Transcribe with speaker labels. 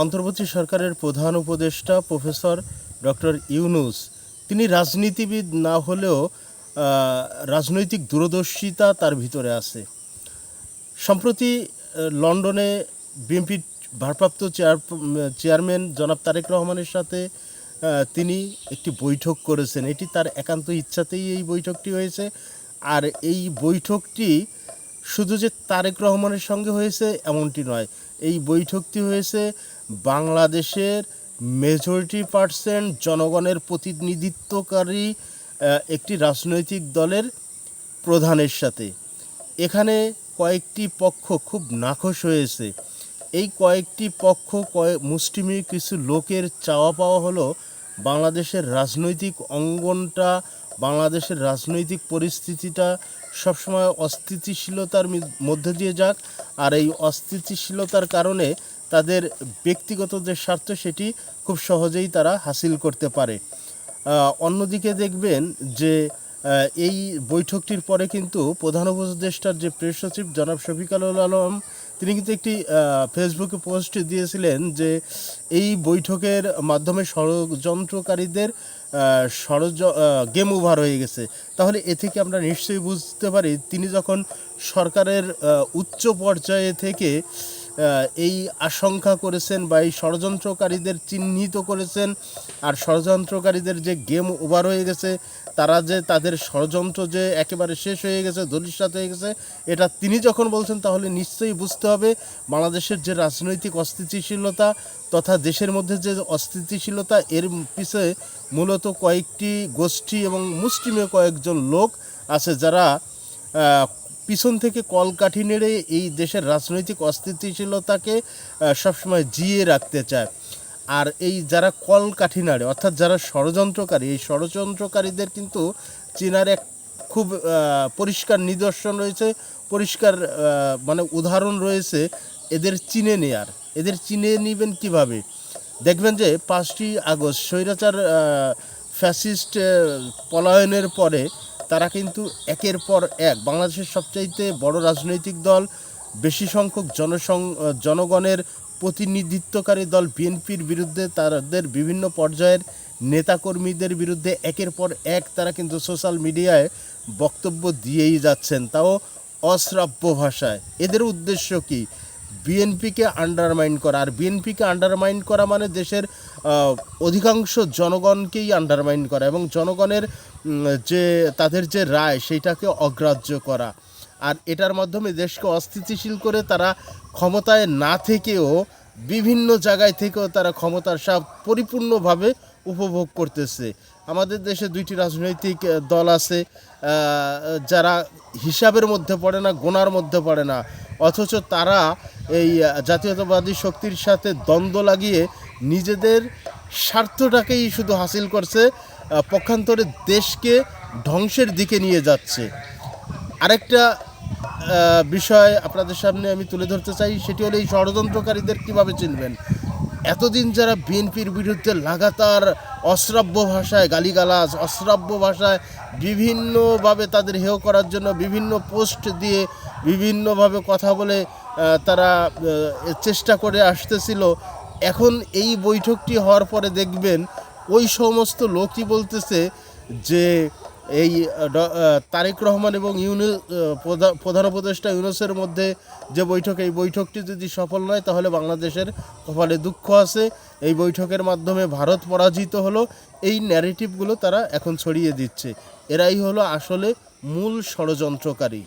Speaker 1: অন্তর্বর্তী সরকারের প্রধান উপদেষ্টা প্রফেসর ডক্টর ইউনুস, তিনি রাজনীতিবিদ না হলেও রাজনৈতিক দূরদর্শিতা তার ভিতরে আছে। সম্প্রতি লন্ডনে বিএনপির ভারপ্রাপ্ত চেয়ার, চেয়ারম্যান জনাব তারেক রহমানের সাথে তিনি একটি বৈঠক করেছেন। এটি তার একান্ত ইচ্ছাতেই এই বৈঠকটি হয়েছে। আর এই বৈঠকটি শুধু যে তারেক রহমানের সঙ্গে হয়েছে, এমনটি নয়। এই বৈঠকটি হয়েছে বাংলাদেশের মেজরিটি পার্সেন্ট জনগণের প্রতিনিধিত্বকারী একটি রাজনৈতিক দলের প্রধানের সাথে। এখানে কয়েকটি পক্ষ খুব নাখোশ হয়েছে। এই কয়েকটি পক্ষ কয়েক মুষ্টিমেয় কিছু লোকের চাওয়া পাওয়া হলো বাংলাদেশের রাজনৈতিক অঙ্গনটা, বাংলাদেশের রাজনৈতিক পরিস্থিতিটা সবসময় অস্থিতিশীলতার মধ্যে দিয়ে যাক। আর এই অস্থিতিশীলতার কারণে তাদের ব্যক্তিগত যে স্বার্থ, সেটি খুব সহজেই তারা হাসিল করতে পারে। অন্যদিকে দেখবেন যে এই বৈঠকটির পরে কিন্তু প্রধান উপদেষ্টার যে প্রেস সচিব জনাব শফিকালুল আলম, তিনি কিন্তু একটি ফেসবুকে পোস্ট দিয়েছিলেন যে, এই বৈঠকের মাধ্যমে ষড়যন্ত্রকারীদের ষড়য গেম ওভার হয়ে গেছে। তাহলে এ থেকে আমরা নিশ্চয়ই বুঝতে পারি, তিনি যখন সরকারের উচ্চ পর্যায়ে থেকে এই আশঙ্কা করেছেন বা এই ষড়যন্ত্রকারীদের চিহ্নিত করেছেন। আর ষড়যন্ত্রকারীদের যে গেম ওভার হয়ে গেছে, তারা যে তাদের ষড়যন্ত্র যে একেবারে শেষ হয়ে গেছে ধরিষ্ঠাত হয়ে গেছে, এটা তিনি যখন বলছেন, তাহলে নিশ্চয়ই বুঝতে হবে বাংলাদেশের যে রাজনৈতিক অস্থিতিশীলতা তথা দেশের মধ্যে যে অস্থিতিশীলতা, এর পিছে মূলত কয়েকটি গোষ্ঠী এবং মুসলিমে কয়েকজন লোক আছে যারা পিছন থেকে কলকাঠি নেড়ে এই দেশের রাজনৈতিক অস্থিতিশীলতাকে সবসময় জিয়ে রাখতে চায়। আর এই যারা কলকাঠি নাড়ে, অর্থাৎ যারা ষড়যন্ত্রকারী, এই ষড়যন্ত্রকারীদের কিন্তু চীনার এক খুব পরিষ্কার নিদর্শন রয়েছে, পরিষ্কার মানে উদাহরণ রয়েছে এদের চিনে নেয়ার। এদের চিনে নেবেন কীভাবে? দেখবেন যে পাঁচটি আগস্ট স্বৈরাচার ফ্যাসিস্ট পলায়নের পরে তারা কিন্তু একের পর এক বাংলাদেশের সবচাইতে বড় রাজনৈতিক দল, বেশি সংখ্যক জনসং, জনগণের প্রতিনিধিত্বকারী দল বিএনপির বিরুদ্ধে, তাদের বিভিন্ন পর্যায়ের নেতাকর্মীদের বিরুদ্ধে একের পর এক তারা কিন্তু সোশ্যাল মিডিয়ায় বক্তব্য দিয়েই যাচ্ছেন। তাও অশ্রাব্য ভাষায়। এদের উদ্দেশ্য কি? বিএনপিকে আন্ডারমাইন করা। আর বিএনপিকে আন্ডারমাইন করা মানে দেশের অধিকাংশ জনগণকেই আন্ডারমাইন করা এবং জনগণের যে, তাদের যে রায় সেইটাকে অগ্রাহ্য করা। আর এটার মাধ্যমে দেশকে অস্থিতিশীল করে তারা ক্ষমতায় না থেকেও বিভিন্ন জায়গায় থেকেও তারা ক্ষমতার সাপ পরিপূর্ণভাবে উপভোগ করতেছে। আমাদের দেশে দুইটি রাজনৈতিক দল আছে যারা হিসাবের মধ্যে পড়ে না, গোনার মধ্যে পড়ে না। অথচ তারা এই জাতীয়তাবাদী শক্তির সাথে দ্বন্দ্ব লাগিয়ে নিজেদের স্বার্থটাকেই শুধু হাসিল করছে পক্ষান্তরে দেশকে ধ্বংসের দিকে নিয়ে যাচ্ছে। আরেকটা বিষয় আপনাদের সামনে আমি তুলে ধরতে চাই, সেটি হলো এই ষড়যন্ত্রকারীদের কীভাবে চিনবেন? এতদিন যারা বিএনপির বিরুদ্ধে লাগাতার অশ্রাব্য ভাষায় গালিগালাজ, অশ্রাব্য ভাষায় বিভিন্নভাবে তাদের হেয় করার জন্য বিভিন্ন পোস্ট দিয়ে বিভিন্নভাবে কথা বলে তারা চেষ্টা করে আসতেছিল। এখন এই বৈঠকটি হওয়ার পরে দেখবেন, ওই সমস্ত লোকই বলতেছে যে, এই তারেক রহমান এবং প্রধা- প্রধান উপদেষ্টা ইউনুসের মধ্যে যে বৈঠক, এই বৈঠকটি যদি সফল নয়, তাহলে বাংলাদেশের কপালে দুঃখ আছে। এই বৈঠকের মাধ্যমে ভারত পরাজিত হলো। এই ন্যারেটিভগুলো তারা এখন ছড়িয়ে দিচ্ছে। এরাই হলো আসলে মূল ষড়যন্ত্রকারী।